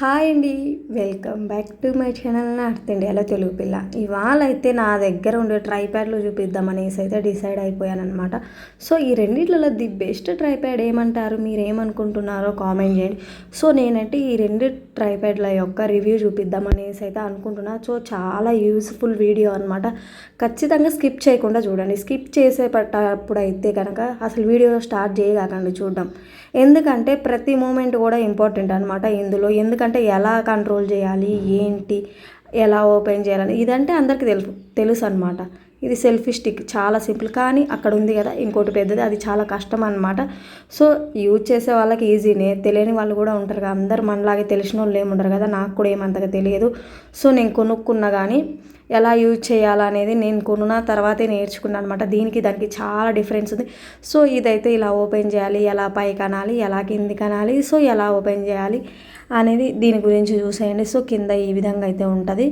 Hi అండి. Welcome back to my channel north అలా తెలుగు పిల్ల. ఇవాళ అయితే నా దగ్గర ఉండే ట్రైప్యాడ్లు చూపిద్దామనేసి అయితే డిసైడ్ అయిపోయానమాట సో ఈ రెండిట్లలో ది బెస్ట్ ట్రైప్యాడ్ ఏమంటారు? మీరు ఏమనుకుంటున్నారో కామెంట్ చేయండి. సో నేనైతే ఈ రెండు ట్రైప్యాడ్ల యొక్క రివ్యూ చూపిద్దామనేసి అయితే అనుకుంటున్నా. సో చాలా యూస్ఫుల్ వీడియో అనమాట ఖచ్చితంగా స్కిప్ చేయకుండా చూడండి. స్కిప్ చేసేటప్పుడు అయితే కనుక అసలు వీడియో స్టార్ట్ చేయగాకండి చూడడం. ఎందుకంటే ప్రతి మూమెంట్ కూడా ఇంపార్టెంట్ అనమాట ఇందులో. ఎందుకంటే ఎలా కంట్రోల్ చేయాలి ఏంటి ఎలా ఓపెన్ చేయాలని. ఇదంటే అందరికీ తెలుసు తెలుసు అనమాట ఇది సెల్ఫీ స్టిక్ చాలా సింపుల్ కానీ అక్కడ ఉంది కదా ఇంకోటి పెద్దది. అది చాలా కష్టం అనమాట సో యూజ్ చేసే వాళ్ళకి ఈజీనే తెలియని వాళ్ళు కూడా ఉంటారు కదా అందరు మనలాగే తెలిసిన వాళ్ళు ఏముండరు కదా నాకు కూడా ఏమంతగా తెలియదు. సో నేను కొనుక్కున్నా కానీ ఎలా యూజ్ చేయాలనేది నేను కొనున్న తర్వాతే నేర్చుకున్నాను అనమాట దీనికి దానికి చాలా డిఫరెన్స్ ఉంది. సో ఇదైతే ఇలా ఓపెన్ చేయాలి ఎలా పై కనాలి ఎలా కింది కనాలి సో ఎలా ఓపెన్ చేయాలి అనేది దీని గురించి చూసేయండి. సో కింద ఈ విధంగా అయితే ఉంటుంది.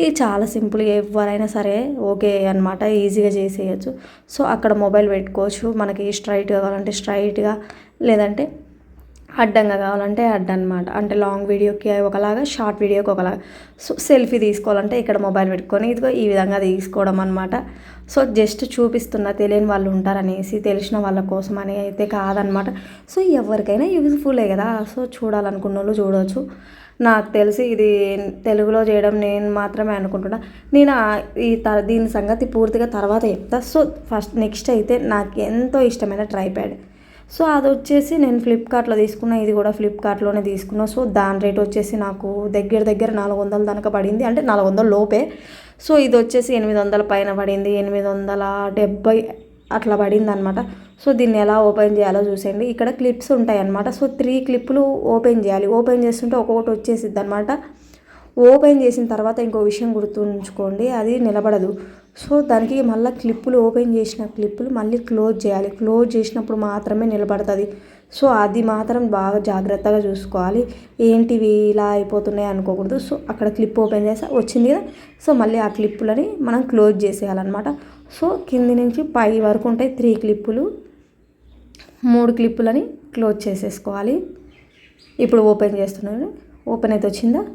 ఇది చాలా సింపుల్ ఎవరైనా సరే ఓకే అనమాట ఈజీగా చేసేయచ్చు. సో అక్కడ మొబైల్ పెట్టుకోవచ్చు. మనకి స్ట్రైట్గా కావాలంటే స్ట్రైట్గా లేదంటే అడ్డంగా కావాలంటే అడ్డ అనమాట అంటే లాంగ్ వీడియోకి ఒకలాగా షార్ట్ వీడియోకి ఒకలాగా. సో సెల్ఫీ తీసుకోవాలంటే ఇక్కడ మొబైల్ పెట్టుకొని ఇదిగో ఈ విధంగా తీసుకోవడం అనమాట సో జస్ట్ చూపిస్తున్న తెలియని వాళ్ళు ఉంటారనేసి తెలిసిన వాళ్ళ కోసం అని అయితే కాదనమాట సో ఎవరికైనా యూజ్ఫుల్లే కదా. సో చూడాలనుకున్న వాళ్ళు చూడవచ్చు నాకు తెలిసి ఇది తెలుగులో చేయడం నేను మాత్రమే అనుకుంటున్నా. నేను ఈ త దీని సంగతి పూర్తిగా తర్వాత చెప్తా. సో ఫస్ట్ నెక్స్ట్ అయితే నాకు ఎంతో ఇష్టమైన ట్రైప్యాడ్. సో అది వచ్చేసి నేను ఫ్లిప్కార్ట్లో తీసుకున్నా ఇది కూడా ఫ్లిప్కార్ట్లోనే తీసుకున్నా. సో దాని రేట్ వచ్చేసి నాకు దగ్గర దగ్గర నాలుగు వందల దాకా పడింది. అంటే నాలుగు వందల లోపే. సో ఇది వచ్చేసి ఎనిమిది వందల పైన పడింది. ఎనిమిది వందల డెబ్బై అట్లా పడింది అనమాట సో దీన్ని ఎలా ఓపెన్ చేయాలో చూసేయండి. ఇక్కడ క్లిప్స్ ఉంటాయి అనమాట సో త్రీ క్లిప్పులు ఓపెన్ చేయాలి. ఓపెన్ చేస్తుంటే ఒక్కొక్కటి వచ్చేసిద్ది అనమాట ఓపెన్ చేసిన తర్వాత ఇంకో విషయం గుర్తుంచుకోండి. అది నిలబడదు. సో దానికి మళ్ళీ క్లిప్పులు ఓపెన్ చేసిన క్లిప్పులు మళ్ళీ క్లోజ్ చేయాలి. క్లోజ్ చేసినప్పుడు మాత్రమే నిలబడుతుంది. సో అది మాత్రం బాగా జాగ్రత్తగా చూసుకోవాలి. ఏంటివి ఇలా అయిపోతున్నాయి అనుకోకూడదు. సో అక్కడ క్లిప్ ఓపెన్ చేస్తే వచ్చింది కదా. సో మళ్ళీ ఆ క్లిప్పులని మనం క్లోజ్ చేసేయాలన్నమాట. సో కింది నుంచి పై వరకు ఉంటాయి త్రీ క్లిప్పులు. మూడు క్లిప్పులని క్లోజ్ చేసేసుకోవాలి. ఇప్పుడు ఓపెన్ చేస్తున్నాను. ఓపెన్ అయితే వచ్చిందా?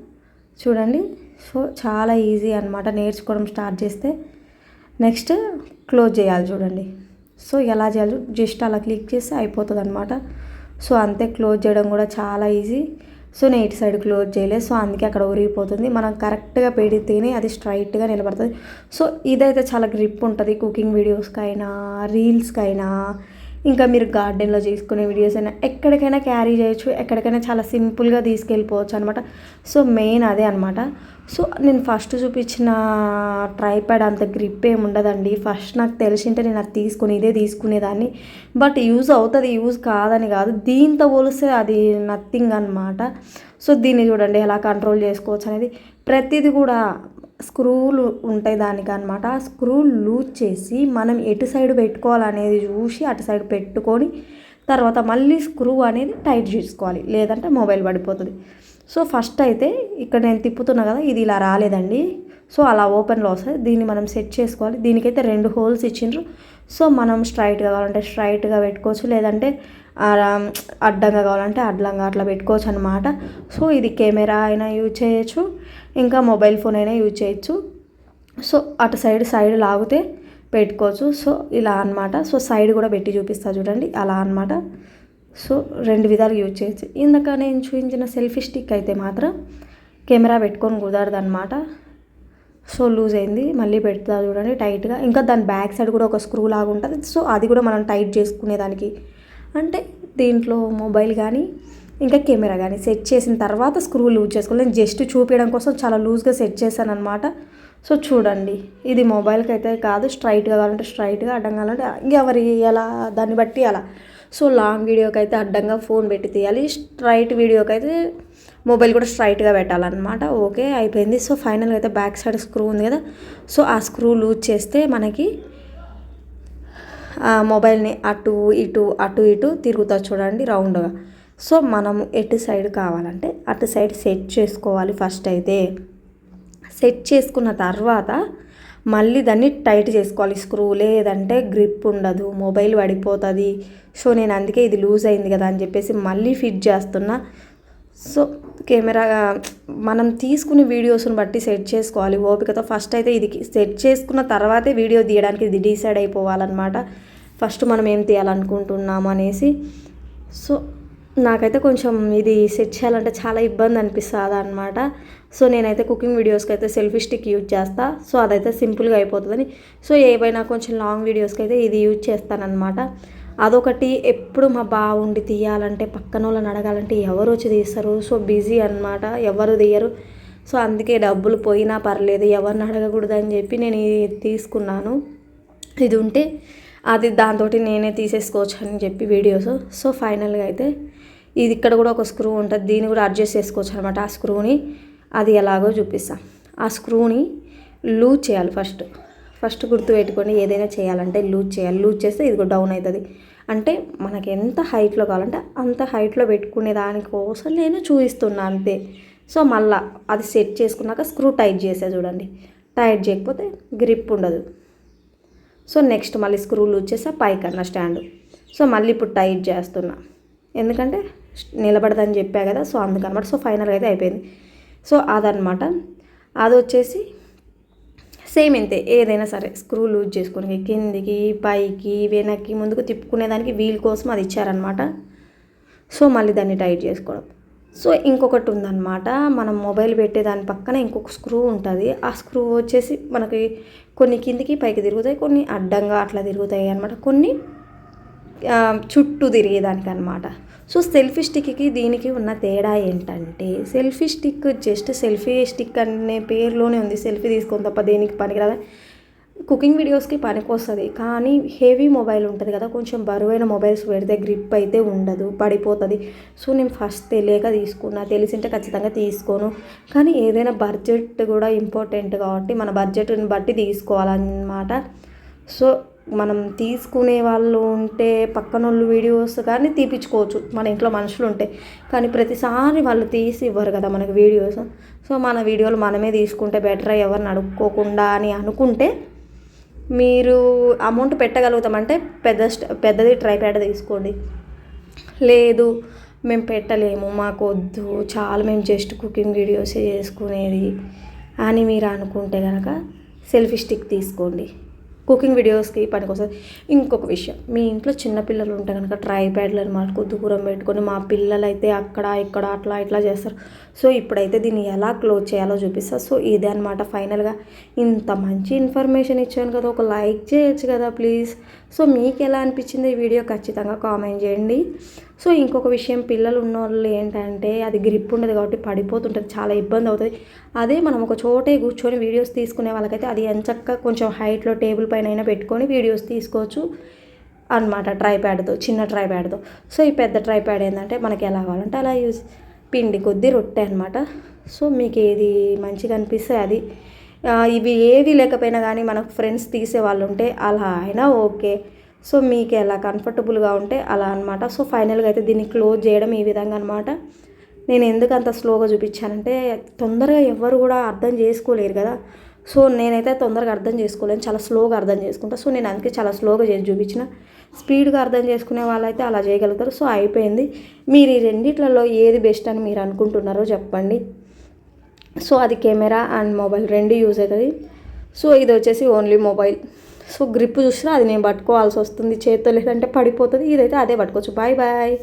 చూడండి. సో చాలా ఈజీ అనమాట నేర్చుకోవడం స్టార్ట్ చేస్తే. నెక్స్ట్ క్లోజ్ చేయాలి చూడండి. సో ఎలా చేయాలి జస్ట్ అలా క్లిక్ చేస్తే అయిపోతుంది అనమాట సో అంతే క్లోజ్ చేయడం కూడా చాలా ఈజీ. సో నేను ఇటు సైడ్ క్లోజ్ చేయలేదు. సో అందుకే అక్కడ ఉరిగిపోతుంది మనం కరెక్ట్గా పెడితేనే అది స్ట్రైట్గా నిలబడుతుంది. సో ఇదైతే చాలా గ్రిప్ ఉంటుంది. కుకింగ్ వీడియోస్కైనా రీల్స్కైనా రీల్స్కి అయినా ఇంకా మీరు గార్డెన్లో చేసుకునే వీడియోస్ అయినా ఎక్కడికైనా క్యారీ చేయొచ్చు ఎక్కడికైనా చాలా సింపుల్గా తీసుకెళ్ళిపోవచ్చు అనమాట సో మెయిన్ అదే అనమాట సో నేను ఫస్ట్ చూపించిన ట్రైప్యాడ్ అంత గ్రిప్ ఏమి ఉండదండి. ఫస్ట్ నాకు తెలిసింటే నేను అది తీసుకుని ఇదే తీసుకునేదాన్ని. బట్ యూజ్ అవుతుంది యూజ్ కాదని కాదు. దీంతో పోలిస్తే అది నథింగ్ అనమాట సో దీన్ని చూడండి ఎలా కంట్రోల్ చేసుకోవచ్చు అనేది. ప్రతిదీ కూడా స్క్రూలు ఉంటాయి దానికి అనమాట ఆ స్క్రూ లూజ్ చేసి మనం ఎటు సైడ్ పెట్టుకోవాలనేది చూసి అటు సైడ్ పెట్టుకొని తర్వాత మళ్ళీ స్క్రూ అనేది టైట్ చేసుకోవాలి. లేదంటే మొబైల్ పడిపోతుంది. సో ఫస్ట్ అయితే ఇక్కడ నేను తిప్పుతున్నా కదా ఇది ఇలా రాలేదండి. సో అలా ఓపెన్లో వస్తుంది దీన్ని మనం సెట్ చేసుకోవాలి. దీనికైతే రెండు హోల్స్ ఇచ్చిండ్రు. సో మనం స్ట్రైట్గా కావాలంటే స్ట్రైట్గా పెట్టుకోవచ్చు. లేదంటే అడ్డంగా కావాలంటే అడ్డంగా అట్లా పెట్టుకోవచ్చు అనమాట సో ఇది కెమెరా అయినా యూజ్ చేయొచ్చు ఇంకా మొబైల్ ఫోన్ అయినా యూజ్ చేయొచ్చు. సో అటు సైడ్ సైడ్ లాగితే పెట్టుకోవచ్చు. సో ఇలా అనమాట సో సైడ్ కూడా పెట్టి చూపిస్తా చూడండి అలా అనమాట సో రెండు విధాలు యూజ్ చేయొచ్చు. ఇందాక నేను చూపించిన సెల్ఫీ స్టిక్ అయితే మాత్రం కెమెరా పెట్టుకొని కుదరదు అనమాట సో లూజ్ అయింది మళ్ళీ పెడతా చూడండి టైట్గా. ఇంకా దాని బ్యాక్ సైడ్ కూడా ఒక స్క్రూ లాగా ఉంటుంది సో అది కూడా మనం టైట్ చేసుకునేదానికి అంటే దీంట్లో మొబైల్ కానీ ఇంకా కెమెరా కానీ సెట్ చేసిన తర్వాత స్క్రూ లూజ్ చేసుకోవాలి. నేను జస్ట్ చూపించడం కోసం చాలా లూజ్గా సెట్ చేశాను అనమాట సో చూడండి. ఇది మొబైల్కి అయితే కాదు స్ట్రైట్గా కావాలంటే స్ట్రైట్గా అడ్డం కావాలంటే ఎవరి ఎలా దాన్ని బట్టి అలా. సో లాంగ్ వీడియోకి అయితే అడ్డంగా ఫోన్ పెట్టి తీయాలి. స్ట్రైట్ వీడియోకి అయితే మొబైల్ కూడా స్ట్రైట్గా పెట్టాలన్నమాట. ఓకే అయిపోయింది. సో ఫైనల్గా అయితే బ్యాక్ సైడ్ స్క్రూ ఉంది కదా. సో ఆ స్క్రూ లూజ్ చేస్తే మనకి మొబైల్ని అటు ఇటు అటు ఇటు తిరుగుతా చూడండి రౌండ్గా. సో మనము ఎటు సైడ్ కావాలంటే అటు సైడ్ సెట్ చేసుకోవాలి ఫస్ట్ అయితే. సెట్ చేసుకున్న తర్వాత మళ్ళీ దాన్ని టైట్ చేసుకోవాలి. స్క్రూ లేదంటే గ్రిప్ ఉండదు మొబైల్ పడిపోతుంది. సో నేను అందుకే ఇది లూజ్ అయింది కదా అని చెప్పేసి మళ్ళీ ఫిట్ చేస్తున్నా. సో కెమెరా మనం తీసుకునే వీడియోస్ని బట్టి సెట్ చేసుకోవాలి. ఓపికతో ఫస్ట్ అయితే ఇది సెట్ చేసుకున్న తర్వాతే వీడియో తీయడానికి ఇది డిసైడ్ అయిపోవాలన్నమాట. ఫస్ట్ మనం ఏం తీయాలనుకుంటున్నాము అనేసి. సో నాకైతే కొంచెం ఇది సెట్ చేయాలంటే చాలా ఇబ్బంది అనిపిస్తుంది అనమాట సో నేనైతే కుకింగ్ వీడియోస్కి అయితే సెల్ఫీ స్టిక్ యూజ్ చేస్తా. సో అదైతే సింపుల్గా అయిపోతుందని. సో ఏవైనా కొంచెం లాంగ్ వీడియోస్కి అయితే ఇది యూజ్ చేస్తానన్నమాట. అదొకటి ఎప్పుడు మా బాగుండి తీయాలంటే పక్కన వాళ్ళని అడగాలంటే ఎవరు వచ్చి తీస్తారు? సో బిజీ అనమాట ఎవరు తీయరు. సో అందుకే డబ్బులు పోయినా పర్లేదు ఎవరిని అడగకూడదు అని చెప్పి నేను ఇది తీసుకున్నాను. ఇది ఉంటే అది దాంతో నేనే తీసేసుకోవచ్చు అని చెప్పి వీడియోస్. సో ఫైనల్గా అయితే ఇది ఇక్కడ కూడా ఒక స్క్రూ ఉంటుంది. దీన్ని కూడా అడ్జస్ట్ చేసుకోవచ్చు అనమాట ఆ స్క్రూని. అది ఎలాగో చూపిస్తాం. ఆ స్క్రూని లూజ్ చేయాలి ఫస్ట్. ఫస్ట్ గుర్తు పెట్టుకొని ఏదైనా చేయాలంటే లూజ్ చేయాలి. లూజ్ చేస్తే ఇది డౌన్ అవుతుంది. అంటే మనకి ఎంత హైట్లో కావాలంటే అంత హైట్లో పెట్టుకునే దానికోసం నేను చూపిస్తున్నా అంతే. సో మళ్ళా అది సెట్ చేసుకున్నాక స్క్రూ టైట్ చేసే చూడండి. టైట్ చేయకపోతే గ్రిప్ ఉండదు. సో నెక్స్ట్ మళ్ళీ స్క్రూ లూజ్ చేస్తే పైకన్నా స్టాండ్. సో మళ్ళీ ఇప్పుడు టైట్ చేస్తున్నా. ఎందుకంటే నిలబడదని చెప్పా కదా సో అందుకనమాట. సో ఫైనల్గా అయితే అయిపోయింది. సో అదనమాట అది వచ్చేసి సేమ్ ఇంతే. ఏదైనా సరే స్క్రూ లూజ్ చేసుకుని కిందికి పైకి వెనక్కి ముందుకు తిప్పుకునేదానికి వీల్ కోసం అది ఇచ్చారనమాట సో మళ్ళీ దాన్ని టైట్ చేసుకోవడం. సో ఇంకొకటి ఉందన్నమాట మనం మొబైల్ పెట్టే దాని పక్కన ఇంకొక స్క్రూ ఉంటుంది. ఆ స్క్రూ వచ్చేసి మనకి కొన్ని కిందికి పైకి తిరుగుతాయి కొన్ని అడ్డంగా అట్లా తిరుగుతాయి అనమాట కొన్ని చుట్టూ తిరిగేదానికి అనమాట సో సెల్ఫీ స్టిక్కి దీనికి ఉన్న తేడా ఏంటంటే selfie stick just selfie stick అనే పేరులోనే ఉంది. సెల్ఫీ తీసుకొని తప్ప దేనికి పనికిరాదు. కుకింగ్ వీడియోస్కి పనికి వస్తుంది కానీ హెవీ మొబైల్ ఉంటుంది కదా. కొంచెం బరువైన మొబైల్స్ పెడితే గ్రిప్ అయితే ఉండదు పడిపోతుంది. సో నేను ఫస్ట్ తెలియక తీసుకున్నా. తెలిసింటే ఖచ్చితంగా తీసుకోను. కానీ ఏదైనా బడ్జెట్ కూడా ఇంపార్టెంట్ కాబట్టి మన బడ్జెట్ని బట్టి తీసుకోవాలన్నమాట. సో మనం తీసుకునే వాళ్ళు ఉంటే పక్కన వాళ్ళు వీడియోస్ కానీ తీపించుకోవచ్చు మన ఇంట్లో మనుషులు ఉంటే. కానీ ప్రతిసారి వాళ్ళు తీసి ఇవ్వరు కదా మనకి వీడియోస్ సో మన వీడియోలు మనమే తీసుకుంటే బెటర్ ఎవరిని అడుక్కోకుండా అని అనుకుంటే మీరు అమౌంట్ పెట్టగలుగుతామంటే పెద్ద పెద్దది ట్రైప్యాడ్ తీసుకోండి. లేదు మేము పెట్టలేము మాకు వద్దు చాలా మేము జస్ట్ కుకింగ్ వీడియోస్ చేసుకునేది అని మీరు అనుకుంటే కనుక సెల్ఫీ స్టిక్ తీసుకోండి. కుకింగ్ వీడియోస్కి పనికొస్తుంది ఇంకొక విషయం. మీ ఇంట్లో చిన్నపిల్లలు ఉంటే కనుక ట్రై ప్యాడ్లను మనకు దూరం పెట్టుకొని మా పిల్లలు అయితే అక్కడ ఇక్కడ అట్లా ఇట్లా చేస్తారు. సో ఇప్పుడైతే దీన్ని ఎలా క్లోజ్ చేయాలో చూపిస్తా. సో ఇదే అనమాట ఫైనల్గా. ఇంత మంచి ఇన్ఫర్మేషన్ ఇచ్చాను కదా ఒక లైక్ చేయొచ్చు కదా ప్లీజ్. సో మీకు ఎలా అనిపించింది ఈ వీడియో? ఖచ్చితంగా కామెంట్ చేయండి. సో ఇంకొక విషయం పిల్లలు ఉన్న వాళ్ళు ఏంటంటే అది గ్రిప్ ఉండదు కాబట్టి పడిపోతుంటుంది చాలా ఇబ్బంది అవుతుంది. అదే మనం ఒక చోటే కూర్చొని వీడియోస్ తీసుకునే వాళ్ళకైతే అది ఎంచక్క కొంచెం హైట్లో టేబుల్ పైన అయినా పెట్టుకొని వీడియోస్ తీసుకోవచ్చు అనమాట ట్రైప్యాడ్తో చిన్న ట్రైప్యాడ్తో. సో ఈ పెద్ద ట్రైప్యాడ్ ఏంటంటే మనకి ఎలా కావాలంటే అలా యూజ్ పిండి కొద్దీ రొట్టె అనమాట సో మీకు ఏది మంచిగా అనిపిస్తే అది ఇవి ఏవి లేకపోయినా కానీ మనకు ఫ్రెండ్స్ తీసే వాళ్ళు ఉంటే అలా అయినా ఓకే. సో మీకు ఎలా కంఫర్టబుల్గా ఉంటే అలా అనమాట సో ఫైనల్గా అయితే దీన్ని క్లోజ్ చేయడం ఈ విధంగా అనమాట నేను ఎందుకు అంత స్లోగా చూపించానంటే తొందరగా ఎవరు కూడా అర్థం చేసుకోలేరు కదా. సో నేనైతే తొందరగా అర్థం చేసుకోలేను చాలా స్లోగా అర్థం చేసుకుంటా. సో నేను అందుకే చాలా స్లోగా చేసి చూపించిన. స్పీడ్గా అర్థం చేసుకునే వాళ్ళైతే అలా చేయగలుగుతారు. సో అయిపోయింది. మీరు ఈ రెండిట్లలో ఏది బెస్ట్ అని మీరు అనుకుంటున్నారో చెప్పండి. సో అది కెమెరా అండ్ మొబైల్ రెండు యూజ్ అవుతుంది. సో ఇది వచ్చేసి ఓన్లీ మొబైల్. సో గ్రిప్ చూసినా అది నేను పట్టుకోవాల్సి వస్తుంది. చేత్తో లేదంటే పడిపోతుంది. ఇదైతే అదే పట్టుకోవచ్చు. Bye bye.